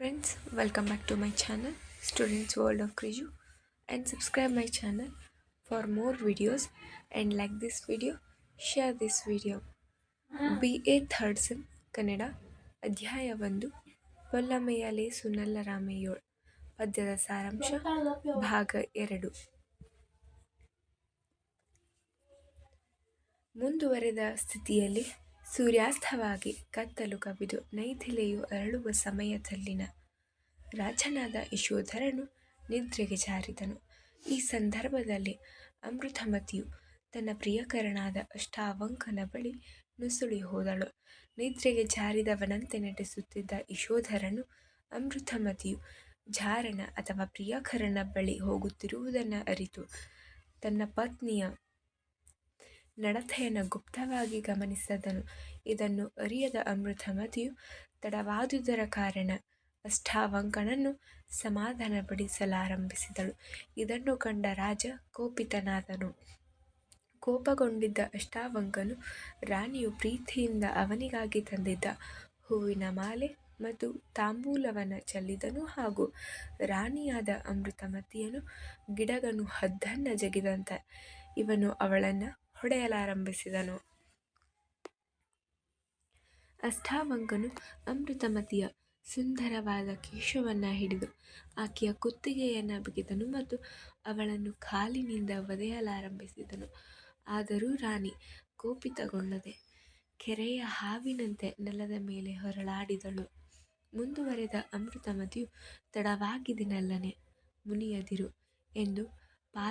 Friends, welcome back to my channel, Students World of Kriju, and subscribe my channel for more videos and like this video, share this video. B A third sem Kannada ಅಧ್ಯಾಯ ಒಂದು ಪೊಲ್ಲಮೆಯಲೆ ಸುನಲ್ಲ ರಾಮಯ್ಯೋಳ್ ಪದ್ಯದ ಸಾರಾಂಶ ಭಾಗ ಎರಡು ಮುಂದುವರೆದ ಸ್ಥಿತಿಯಲ್ಲಿ ಸೂರ್ಯಾಸ್ತವಾಗಿ ಕತ್ತಲು ಕವಿದು ನೈಥಿಲೆಯು ಅರಳುವ ಸಮಯದಲ್ಲಿನ ರಾಜನಾದ ಯಶೋಧರನು ನಿದ್ರೆಗೆ ಜಾರಿದನು. ಈ ಸಂದರ್ಭದಲ್ಲಿ ಅಮೃತಮತಿಯು ತನ್ನ ಪ್ರಿಯಕರನಾದ ಅಷ್ಟಾವಂಕನ ಬಳಿ ನುಸುಳಿ ಹೋದಳು. ನಿದ್ರೆಗೆ ಜಾರಿದವನಂತೆ ನಟಿಸುತ್ತಿದ್ದ ಯಶೋಧರನು ಅಮೃತಮತಿಯು ಜಾರನ ಅಥವಾ ಪ್ರಿಯಕರನ ಬಳಿ ಹೋಗುತ್ತಿರುವುದನ್ನು ಅರಿತು. ತನ್ನ ಪತ್ನಿಯ ನಡತೆಯನ್ನು ಗುಪ್ತವಾಗಿ ಗಮನಿಸಿದನು. ಇದನ್ನು ಅರಿಯದ ಅಮೃತಮತಿಯು ತಡವಾದುದರ ಕಾರಣ ಅಷ್ಟಾವಂಕನನ್ನು ಸಮಾಧಾನಪಡಿಸಲಾರಂಭಿಸಿದಳು. ಇದನ್ನು ಕಂಡ ರಾಜ ಕೋಪಿತನಾದನು. ಕೋಪಗೊಂಡಿದ್ದ ಅಷ್ಟಾವಂಕನು ರಾಣಿಯು ಪ್ರೀತಿಯಿಂದ ಅವನಿಗಾಗಿ ತಂದಿದ್ದ ಹೂವಿನ ಮಾಲೆ ಮತ್ತು ತಾಂಬೂಲವನ್ನು ಚೆಲ್ಲಿದನು ಹಾಗೂ ರಾಣಿಯಾದ ಅಮೃತಮತಿಯನು ಗಿಡಗನು ಹದ್ದನ್ನು ಜಗಿದಂತೆ ಇವನು ಅವಳನ್ನು ಹೊಡೆಯಲಾರಂಭಿಸಿದನು ಅಷ್ಟಾವಂಗನು ಅಮೃತಮತಿಯ ಸುಂದರವಾದ ಕೇಶವನ್ನು ಹಿಡಿದು ಆಕೆಯ ಕುತ್ತಿಗೆಯನ್ನು ಬಿಗಿದನು ಮತ್ತು ಅವಳನ್ನು ಕಾಲಿನಿಂದ ಒದೆಯಲಾರಂಭಿಸಿದನು ಆದರೂ ರಾಣಿ ಕೋಪಿತಗೊಂಡದೆ ಕೆರೆಯ ಹಾವಿನಂತೆ ನೆಲದ ಮೇಲೆ ಹೊರಳಾಡಿದಳು. ಮುಂದುವರೆದ ಅಮೃತಮತಿಯು ತಡವಾಗಿದಿನಲ್ಲನೆ ಮುನಿಯದಿರು ಎಂದು ಪಾ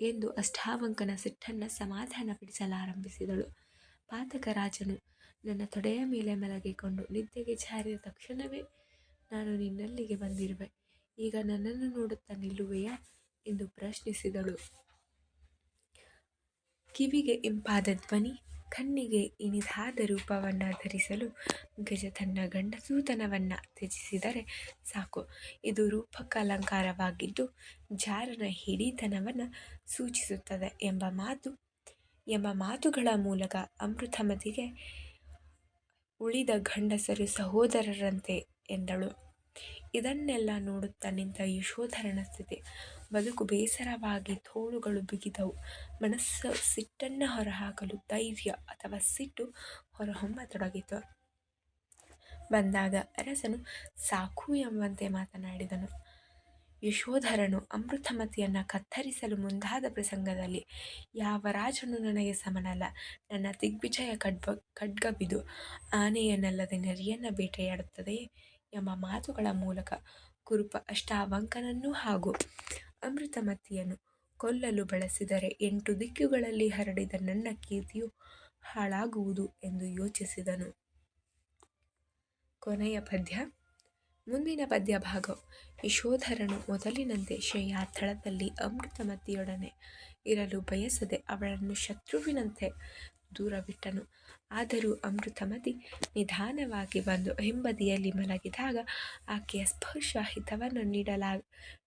ಎಂದು ಅಷ್ಟಾವಂಕನ ಸಿಟ್ಟನ್ನು ಸಮಾಧಾನಪಡಿಸಲಾರಂಭಿಸಿದಳು. ಪಾತಕ ರಾಜನು, ನನ್ನ ತೊಡೆಯ ಮೇಲೆ ಮಲಗಿಕೊಂಡು ನಿದ್ದೆಗೆ ಜಾರಿದ ತಕ್ಷಣವೇ ನಾನು ನಿನ್ನಲ್ಲಿಗೆ ಬಂದಿರುವೆ. ಈಗ ನನ್ನನ್ನು ನೋಡುತ್ತಾ ನಿಲ್ಲುವೆಯಾ? ಎಂದು ಪ್ರಶ್ನಿಸಿದಳು. ಕಿವಿಗೆ ಇಂಪಾದ ಧ್ವನಿ ಕಣ್ಣಿಗೆ ಇನಿದಾದ ರೂಪವನ್ನು ಧರಿಸಲು ಗಜ ತನ್ನ ಗಂಡಸೂತನವನ್ನು ತ್ಯಜಿಸಿದರೆ ಸಾಕು. ಇದು ರೂಪಕ ಅಲಂಕಾರವಾಗಿದ್ದು ಜಾರನ ಹಿಡಿತನವನ್ನು ಸೂಚಿಸುತ್ತದೆ ಎಂಬ ಮಾತು, ಎಂಬ ಮಾತುಗಳ ಮೂಲಕ ಅಮೃತಮತಿಗೆ ಉಳಿದ ಗಂಡಸರು ಸಹೋದರರಂತೆ ಎಂದಳು. ಇದನ್ನೆಲ್ಲ ನೋಡುತ್ತಾ ನಿಂತ ಯಶೋಧರನ ಸ್ಥಿತಿ. ಬದುಕು ಬೇಸರವಾಗಿ ತೋಳುಗಳು ಬಿಗಿದವು. ಮನಸ್ಸು ಸಿಟ್ಟನ್ನು ಹೊರಹಾಕಲು ಧೈರ್ಯ ಅಥವಾ ಸಿಟ್ಟು ಹೊರಹೊಮ್ಮತೊಡಗಿತು. ಬಂದಾಗ ಅರಸನು, ಸಾಕು ಎಂಬಂತೆ ಮಾತನಾಡಿದನು. ಯಶೋಧರನು ಅಮೃತಮತಿಯನ್ನು ಕತ್ತರಿಸಲು ಮುಂದಾದ ಪ್ರಸಂಗದಲ್ಲಿ, ಯಾವ ರಾಜನು ನನಗೆ ಸಮನಲ್ಲ, ನನ್ನ ದಿಗ್ವಿಜಯ ಖಡ್ಬ ಖಡ್ಗವಿದು ಆನೆಯನ್ನಲ್ಲದೆ ನರಿಯನ್ನು ಬೇಟೆಯಾಡುತ್ತದೆ ಎಂಬ ಮಾತುಗಳ ಮೂಲಕ ಕುರುಪ ಅಷ್ಟಾವಂಕನನ್ನು ಹಾಗೂ ಅಮೃತಮತಿಯನ್ನು ಕೊಲ್ಲಲು ಬಳಸಿದರೆ ಎಂಟು ದಿಕ್ಕುಗಳಲ್ಲಿ ಹರಡಿದ ನನ್ನ ಕೀರ್ತಿಯು ಹಾಳಾಗುವುದು ಎಂದು ಯೋಚಿಸಿದನು. ಕೊನೆಯ ಪದ್ಯ. ಮುಂದಿನ ಪದ್ಯ ಭಾಗ. ಯಶೋಧರನು ಮೊದಲಿನಂತೆ ಶಯ್ಯಾಥಳದಲ್ಲಿ ಅಮೃತಮತಿಯೊಡನೆ ಇರಲು ಬಯಸದೆ ಅವಳನ್ನು ಶತ್ರುವಿನಂತೆ ದೂರವಿಟ್ಟನು. ಆದರೂ ಅಮೃತಮತಿ ನಿಧಾನವಾಗಿ ಬಂದು ಹಿಂಬದಿಯಲ್ಲಿ ಮಲಗಿದಾಗ ಆಕೆಯ ಸ್ಪರ್ಶ ಹಿತವನ್ನು ನೀಡಲಾ,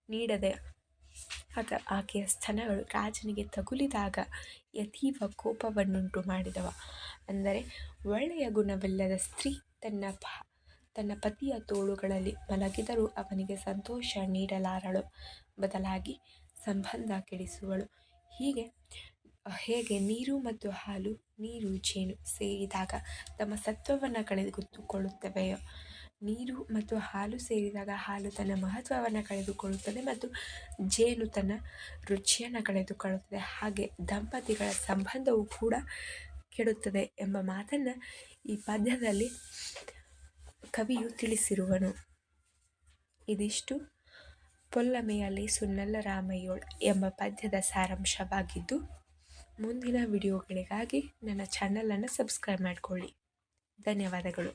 ನೀಡದೆ ಆತ ಆಕೆಯ ಸ್ತನಗಳು ರಾಜನಿಗೆ ತಗುಲಿದಾಗ ಯತೀವ ಕೋಪವನ್ನುಂಟು ಮಾಡಿದವ. ಅಂದರೆ, ಒಳ್ಳೆಯ ಗುಣವಿಲ್ಲದ ಸ್ತ್ರೀ ತನ್ನ ತನ್ನ ಪತಿಯ ತೋಳುಗಳಲ್ಲಿ ಮಲಗಿದರೂ ಅವನಿಗೆ ಸಂತೋಷ ನೀಡಲಾರಳು. ಬದಲಾಗಿ ಸಂಬಂಧ ಕೆಡಿಸುವಳು. ಹೀಗೆ, ಹೇಗೆ ನೀರು ಮತ್ತು ಹಾಲು, ನೀರು, ಜೇನು ಸೇರಿದಾಗ ತಮ್ಮ ಸತ್ವವನ್ನು ಕಳೆದುಕೊಳ್ಳುತ್ತವೆಯೋ ನೀರು ಮತ್ತು ಹಾಲು ಸೇರಿದಾಗ ಹಾಲು ತನ್ನ ಮಹತ್ವವನ್ನು ಕಳೆದುಕೊಳ್ಳುತ್ತದೆ ಮತ್ತು ಜೇನು ತನ್ನ ರುಚಿಯನ್ನು ಕಳೆದುಕೊಳ್ಳುತ್ತದೆ. ಹಾಗೆ ದಂಪತಿಗಳ ಸಂಬಂಧವು ಕೂಡ ಕೆಡುತ್ತದೆ ಎಂಬ ಮಾತನ್ನು ಈ ಪದ್ಯದಲ್ಲಿ ಕವಿಯು ತಿಳಿಸಿರುವನು. ಇದಿಷ್ಟು. ಪೊಲ್ಲಮೆಯಲ್ಲಿ ಸುನ್ನಲ್ಲ ರಾಮಯ್ಯೋಳ್ ಎಂಬ ಪದ್ಯದ ಸಾರಾಂಶವಾಗಿದ್ದು, ಮುಂದಿನ ವಿಡಿಯೋಗಳಿಗಾಗಿ ನನ್ನ ಚಾನಲನ್ನು ಸಬ್ಸ್ಕ್ರೈಬ್ ಮಾಡಿಕೊಳ್ಳಿ. ಧನ್ಯವಾದಗಳು.